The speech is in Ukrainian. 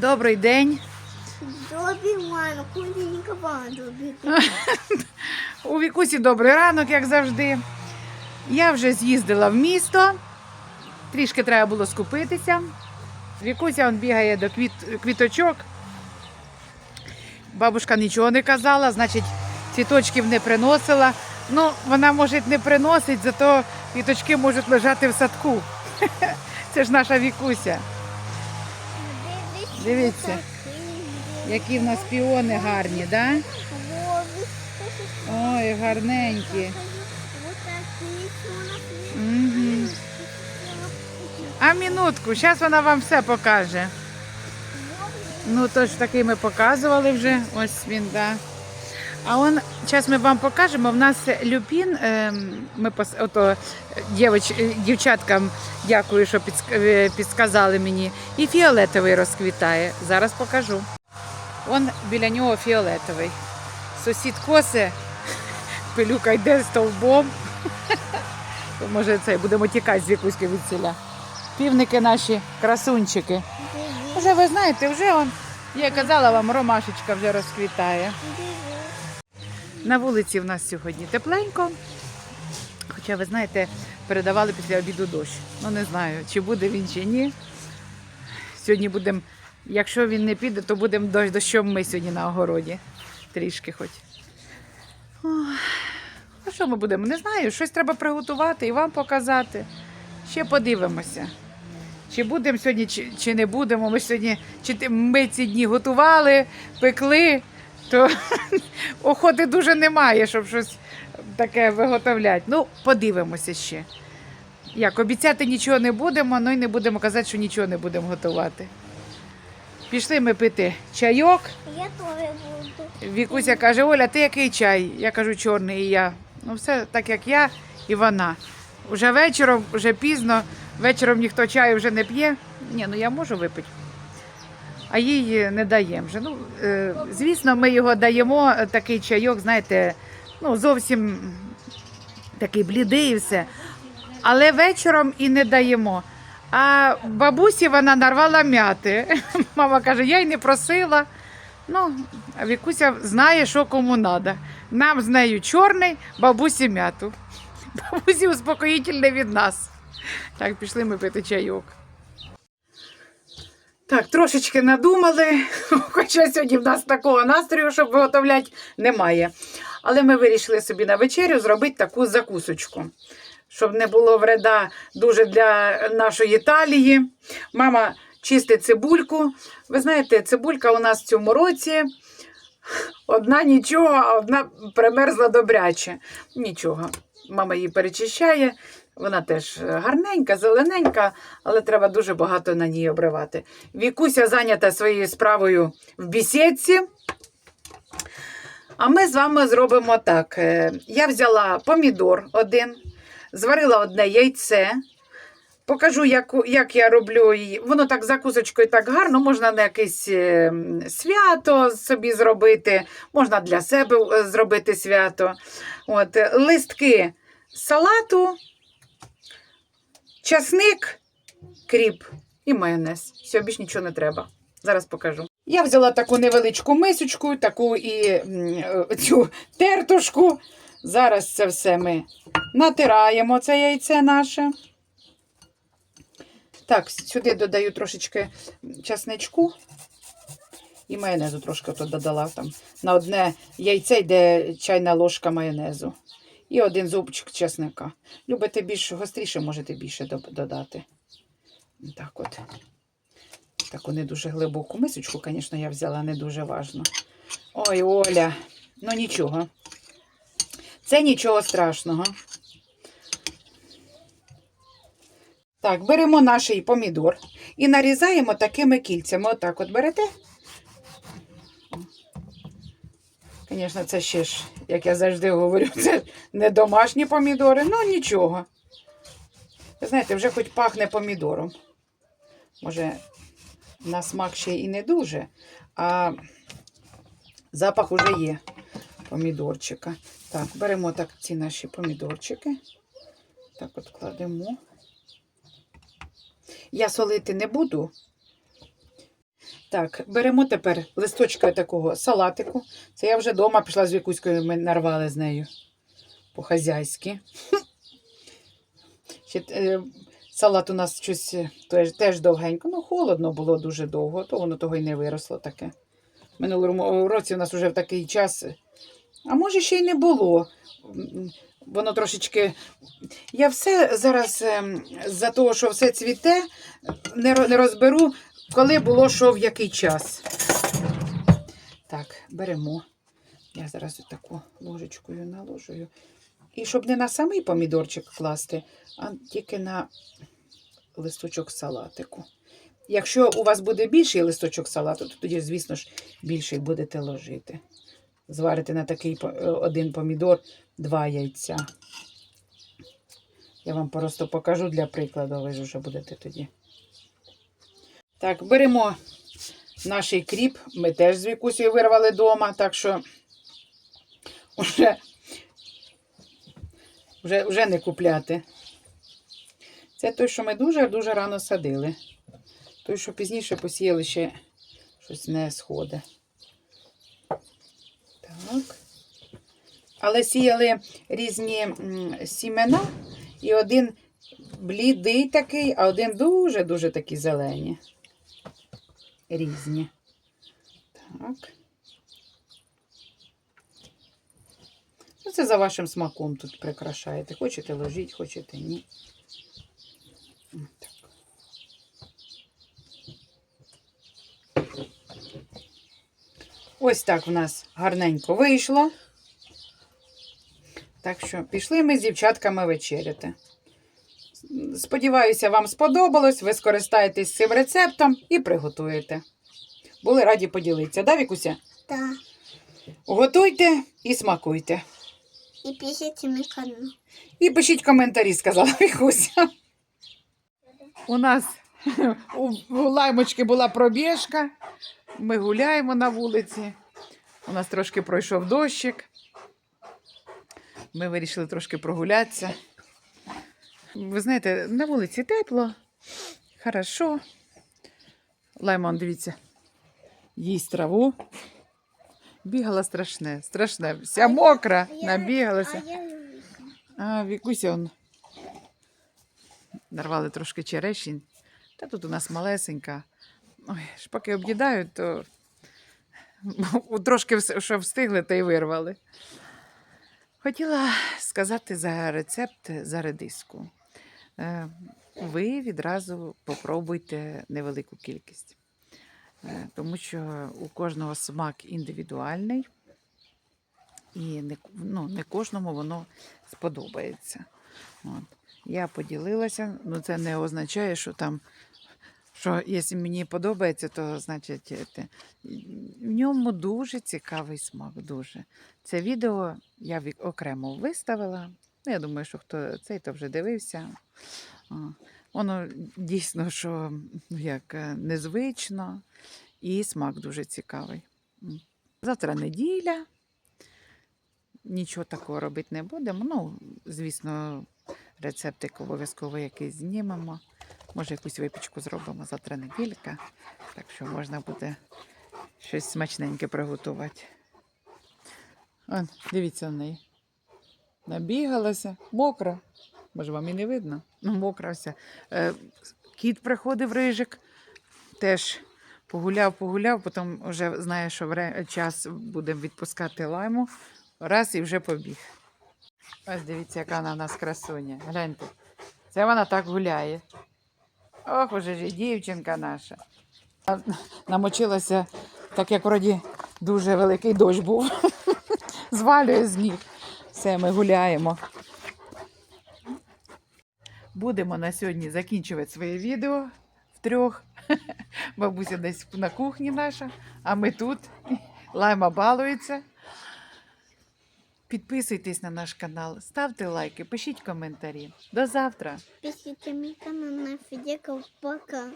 Добрий день. Добрий ранок, добрий. У Вікусі добрий ранок, як завжди. Я вже з'їздила в місто. Трішки треба було скупитися. Вікуся он бігає до квіт... квіточок. Бабушка нічого не казала, значить, цвіточків не приносила. Ну, вона може не приносить, зато квіточки можуть лежати в садку. Це ж наша Вікуся. Дивіться. Які в нас піони гарні, так? Да? Ой, гарненькі. Угу. А минутку, зараз вона вам все покаже. Ну, то ж такий ми показували вже. Ось він, да. А он, зараз ми вам покажемо. В нас люпін, ем, ми пос, ото, дівч, е, дівчаткам дякую, що підск- е, підсказали мені. І фіолетовий розквітає. Зараз покажу. Он біля нього фіолетовий. Сусід косе, пилюка йде стовбом. Може, це будемо тікати з якусь від селя. Півники наші, красунчики. Вже ви знаєте, вже он, я казала вам, ромашечка вже розквітає. На вулиці в нас сьогодні тепленько. Хоча, ви знаєте, передавали після обіду дощ. Ну не знаю, чи буде він, чи ні. Сьогодні будемо, якщо він не піде, то будемо дощ дощом ми сьогодні на огороді. Трішки хоч. Ох, А що ми будемо? Не знаю, щось треба приготувати і вам показати. Ще подивимося. Чи будемо сьогодні, чи, чи не будемо. Ми сьогодні, чи ми ці дні готували, пекли, то охоти дуже немає, щоб щось таке виготовляти. Ну, подивимося ще. Як обіцяти нічого не будемо, ну і не будемо казати, що нічого не будемо готувати. Пішли ми пити чайок. Я теж буду. Вікуся каже: Оля, ти який чай? Я кажу, чорний і я. Ну, все так, як я і вона. Уже вечором, вже пізно, вечором ніхто чаю вже не п'є. Ні, ну я можу випити. А їй не даємо вже. Ну, е, звісно, ми його даємо, е, такий чайок, знаєте, ну, зовсім такий блідий і все. Але вечором і не даємо. А бабусі вона нарвала м'яти. Мама каже, я й не просила. Ну, а Вікуся знає, що кому треба. Нам з нею чорний, бабусі м'яту. Бабусі успокоїтельне від нас. Так, пішли ми пити чайок. Так, трошечки надумали, хоча сьогодні в нас такого настрою, щоб виготовляти, немає. Але ми вирішили собі на вечерю зробити таку закусочку, щоб не було вреда дуже для нашої талії. Мама чистить цибульку. Ви знаєте, цибулька у нас в цьому році одна нічого, а одна примерзла добряче. Нічого. Мама її перечищає. Вона теж гарненька, зелененька, але треба дуже багато на ній обривати. Вікуся зайнята своєю справою в бісідці. А ми з вами зробимо так. Е, Я взяла помідор один, зварила одне яйце. Покажу, як, як я роблю її. Воно так закусочкою так гарно, можна на якесь е, свято собі зробити, можна для себе е, зробити свято. От, е, листки салату, часник, кріп і майонез. Все, більш нічого не треба. Зараз покажу. Я взяла таку невеличку мисочку, таку і е, цю тертушку. Зараз це все ми натираємо, це яйце наше. Так, сюди додаю трошечки часничку і майонезу трошки тут додала. Там на одне яйце йде чайна ложка майонезу. І один зубчик чесника. Любите більш гостріше, можете більше додати. Так от. Таку не дуже глибоку мисочку, звісно, я взяла не дуже важно. Ой, Оля, ну нічого. Це нічого страшного. Так, беремо наш помідор і нарізаємо такими кільцями. Отак от берете. Звісно, це ще ж, як я завжди говорю, це не домашні помідори, ну нічого. Ви знаєте, вже хоч пахне помідором. Може, на смак ще і не дуже, а запах уже є помідорчика. Так, беремо так ці наші помідорчики. Так от кладемо. Я солити не буду. Так, беремо тепер листочка такого салатику. Це я вже вдома пішла з Вікуською, ми нарвали з нею по-хазяйськи. Е, салат у нас щось е, теж, теж довгенько. Ну, холодно було дуже довго, то воно того й не виросло таке. Минулому році у нас вже в такий час. е, А може, ще й не було. Воно трошечки. Я все зараз ем, за того, що все цвіте, не розберу, коли було що в який час. Так, беремо. Я зараз таку ложечкою наложую. І щоб не на самий помідорчик класти, а тільки на листочок салатику. Якщо у вас буде більший листочок салату, то тоді, звісно ж, більший будете ложити. Зварите на такий е, один помідор, два яйця. Я вам просто покажу для прикладу, ви ж вже будете тоді. Так, беремо наш кріп. Ми теж з Вікусею вирвали вдома, так що вже, вже, вже не купляти. Це той, що ми дуже-дуже рано садили. Той, що пізніше посіяли, ще щось не сходить. Так. Але сіяли різні сімена, і один блідий такий, а один дуже-дуже такі зелені. Різні. Так. Ну, це за вашим смаком тут прикрашаєте. Хочете ложіть, хочете ні. Так. Ось так в нас гарненько вийшло. Так що пішли ми з дівчатками вечеряти. Сподіваюся, вам сподобалось. Ви скористаєтесь цим рецептом і приготуєте. Були раді поділитися, да, Вікуся? Да. Готуйте і смакуйте. И пишите мой канал. І пишіть коментарі, сказала Вікуся. У нас у лаймочки була пробіжка. Ми гуляємо на вулиці. У нас трошки пройшов дощик. Ми вирішили трошки прогулятися. Ви знаєте, на вулиці тепло, хорошо. Лаймон, дивіться, їсть траву. Бігала страшне, страшне. Вся мокра, набігалася. А Вікуся, он. Нарвали трошки черешень. Та тут у нас малесенька. Ой, ж поки об'їдають, то трошки що встигли, та й вирвали. Хотіла сказати за рецепт за редиску. Е, Ви відразу попробуйте невелику кількість, Е, тому що у кожного смак індивідуальний, і не, ну, не кожному воно сподобається. От. Я поділилася, ну це не означає, що там, що якщо мені подобається, то значить те. в ньому дуже цікавий смак. Дуже. Це відео я окремо виставила. Ну, Я думаю, що хто цей то вже дивився. Воно дійсно, що ну, як е, незвично, і смак дуже цікавий. Завтра неділя нічого такого робити не будемо. Ну, звісно, рецептик обов'язково якийсь знімемо. Може, якусь випічку зробимо завтра неділька. Так що можна буде щось смачненьке приготувати. Он, дивіться на неї. Набігалася, мокра. Може, вам і не видно? Ну, мокра вся. Е, кіт приходив рижик, теж погуляв, погуляв, потім вже знає, що вре- час будемо відпускати лайму. Раз і вже побіг. Ось дивіться, яка вона нас красуня. Гляньте. Це вона так гуляє. Ох, уже ж дівчинка наша. Намочилася, так як вроді дуже великий дощ був. Звалює з ніг. Все, ми гуляємо. Будемо на сьогодні закінчувати своє відео втрьох. Бабуся десь на кухні наша, а ми тут. Лайма балується. Підписуйтесь на наш канал, ставте лайки, пишіть коментарі. До завтра! пишите мой канал на Федеков. Пока.